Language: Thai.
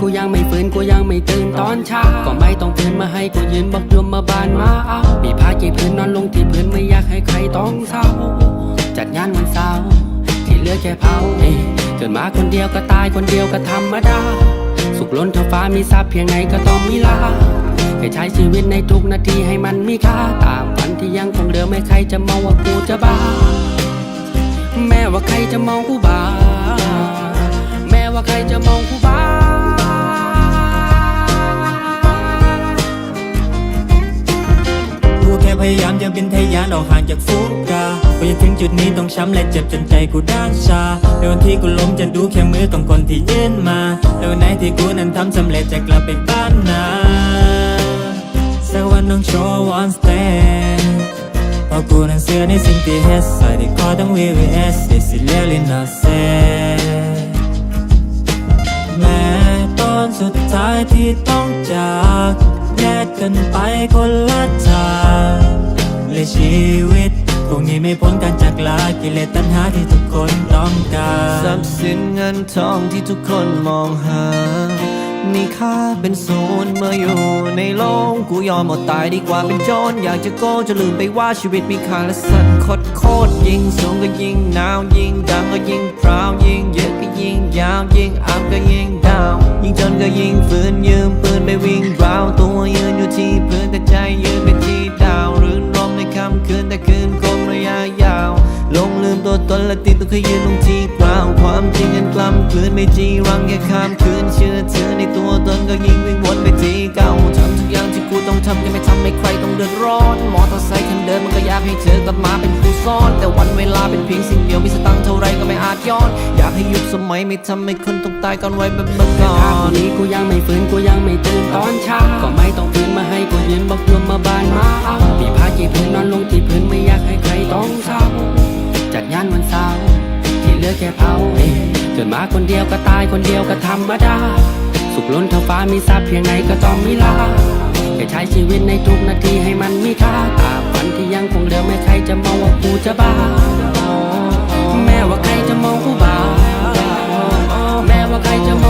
กูยังไม่ฟื้นกูยังไม่ตื่นตอนเช้าก็ไม่ต้องพื้นมาให้กูยืนบอกยมมาบานมาเอามีผ้ากี่พื้นนอนลงที่พื้นไม่อยากให้ใครต้องเศร้า จัดงานวันเสาร์ที่เหลือแค่เผาเกิดมาคนเดียวก็ตายคนเดียวก็ธรรมดา สุขล้นเท่าฟ้ามีทรัพย์เพียงไหนก็ต้องมีลาแค่ใช้ชีวิตในทุกนาทีให้มันมีค่าตามฝันที่ยังคงเดิมไม่ใครจะมองว่ากูจะบ้า แม้ว่าใครจะมองกูบ้า แม้ว่าใครจะมองกูบ้า พยายามจะบินทยานออกห่างจากฟูกาพอจะถึงจุดนี้ต้องช้ำและเจ็บจนใจกูด้านชาในวันที่กูล้มจะดูแค่มือของคนที่ยื่นมาในวันไหนที่กูนั้นทำสำเร็จจะกลับไปบ้านนาสักวันต้องโชว์ one stand เพราะกูนั้นเสือในสิ่งที่เฮ็ดใส่ที่คอต้อง VVS This is really not sad แม้ตอนสุดท้ายที่ต้องจากแยกกันไปคนละทางและ ชีวิตคงหนี้ไม่พ้นการจากลากิเลสตัณหาที่ทุกคนต้องการทรัพย์สินเงินทองที่ทุกคนมองหา มีค่าเป็นศูนย์เมื่ออยู่ในโลกกูยอมหมดตายดีกว่าเป็นโจรอยากจะโก้จะลืมไปว่าชีวิตมีค่าและสัตว์โคตรโคตรยิ่งสูงก็ยิ่งหนาวยิ่งดังก็ยิ่งพราวยิ่งเยอะก็ยิ่งยาวยิ่งอัพก็ยิ่งดาว ยิ่งจนก็ยิ่งฝืนยืมปืนไปวิ่งราวตัวยืนอยู่ที่พื้น ตัวตนและติดตัวเคยยืนลงที่กล่าวความจริงกันกล้ำกลืนไม่จีรังแค่ข้ามคืนเชื่อเธอในตัวตนก็ยิ่งวิ่งวนไปที่เก่าทำทุกอย่างที่กูต้องทำยังไม่ทำให้ใครต้องเดือดร้อนมอเตอร์ไซค์คันเดิมมันก็อยากให้เธอกลับมาเป็นผู้ซ่อน แต่วันเวลาเป็นเพียงสิ่งเดียวมีสตังค์เท่าไรก็ไม่อาจย้อน อยากให้ยุคสมัยไม่ทำให้คนต้องตายก่อนไว้แบบเมื่อก่อถ้าพรุ่นงนี้กูยังไม่ฟื้นกูยังไม่ตื่นตอนเช้าก็ไม่ต้องฟื้นมาให้กูยืนบอกโยมมาบ เหลือแค่เผาเอ้ยเกิดมาคนเดียวก็ตายคนเดียวก็ธรรมดา สุขล้นเท่าฟ้ามีทรัพย์เพียงไหนก็ต้องมีลาแค่ใช้ชีวิตในทุกนาทีให้มันมีค่าตาฝันที่ยังคงเหลือไม่ใครจะมองว่ากูจะบ้า แม้ว่าใครจะมองกูบ้า แม้ว่าใครจะมอง